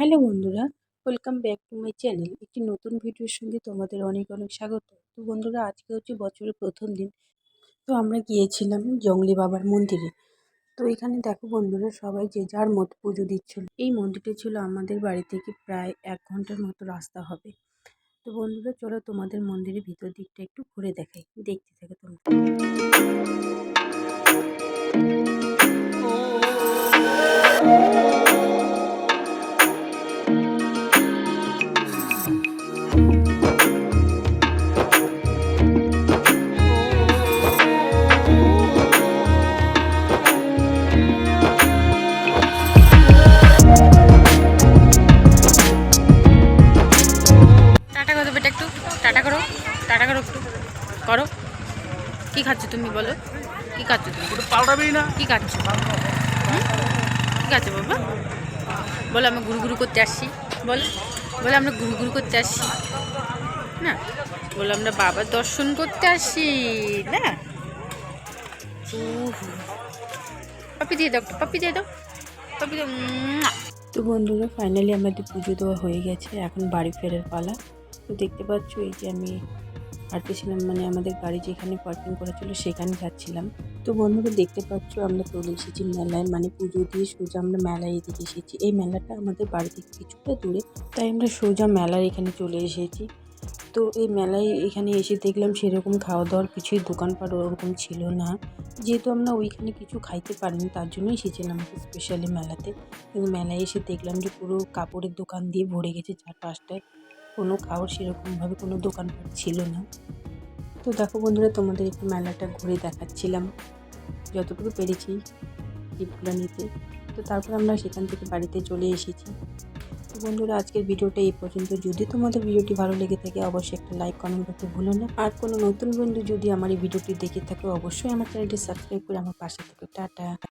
Hello বন্ধুরা welcome back to my channel একটি নতুন ভিডিওর সঙ্গে তোমাদের অনেক অনেক স্বাগত। তো বন্ধুরা, আজকে হচ্ছে বছরের প্রথম দিন। তো আমরা গিয়েছিলাম জঙ্গলি বাবার মন্দিরে। তো এখানে দেখো বন্ধুরা, সবাই যে যার মতো পুজো দিচ্ছিল। এই মন্দিরটা ছিল আমাদের বাড়ি থেকে প্রায় এক ঘণ্টার মতো রাস্তা হবে। তো বন্ধুরা, চলো তোমাদের মন্দিরের ভিতর দিকটা একটু ঘুরে দেখাই। দেখতে থাকো তোমরা। টাটা করো একটু করো। কি খাচ্ছ তুমি বলো? কি খাচ্ছ তুমি? পাল্টাবেই না। কি খাচ্ছ? হুম? কি খাচ্ছ বাবা? বলো আমরা গুরু গুরু করতে আসছি। বলো বলে আমরা গুরু গুরু করতে আসছি। না বলে আমরা বাবার দর্শন করতে আসি না। পাপি দিয়ে দাও পাপি দিয়ে দাও। পাপি উম্মুয়া। তো বন্ধুরা ফাইনালি আমাদের পুজো দেওয়া হয়ে গেছে। এখন বাড়ি ফেরার পালা। তো দেখতে পাচ্ছ এই যে আমি হাঁটতেছিলাম মানে আমাদের গাড়ি যেখানে পার্কিং করা ছিল সেখানে যাচ্ছিলাম। তো বন্ধুরা দেখতে পাচ্ছ আমরা চলে এসেছি মেলায় মানে পুজো দিয়ে সোজা আমরা মেলায় এদিকে এসেছি। এই মেলাটা আমাদের বাড়ি থেকে কিছুটা দূরে, তাই আমরা সোজা মেলার এখানে চলে এসেছি। তো এই মেলায় এখানে এসে দেখলাম সেরকম খাওয়া দাওয়ার কিছুই দোকানপাট ওরকম ছিল না। যেহেতু আমরা ওইখানে কিছু খাইতে পারিনি, তার জন্যই এসেছিলাম স্পেশালি মেলাতে। কিন্তু মেলায় এসে দেখলাম যে পুরো কাপড়ের দোকান দিয়ে ভরে গেছে চারপাশটায়। কোনো খাওয়ার সেরকমভাবে কোনো দোকানপাট ছিল না। তো দেখো বন্ধুরা, তোমাদের একটু মেলাটা ঘুরে দেখাচ্ছিলাম। যতটুকু পেরেছি টিপগুলো নিতে। তো তারপর আমরা সেখান থেকে বাড়িতে চলে এসেছি। তো বন্ধুরা, আজকের ভিডিওটা এই পর্যন্ত। যদি তোমাদের ভিডিওটি ভালো লেগে থাকে, অবশ্যই একটা লাইক কমেন্ট করতে ভুলো না। আর কোনো নতুন বন্ধু যদি আমার এই ভিডিওটি দেখে থাকে, অবশ্যই আমার চ্যানেলটি সাবস্ক্রাইব করে আমার পাশে থেকে। টাটা।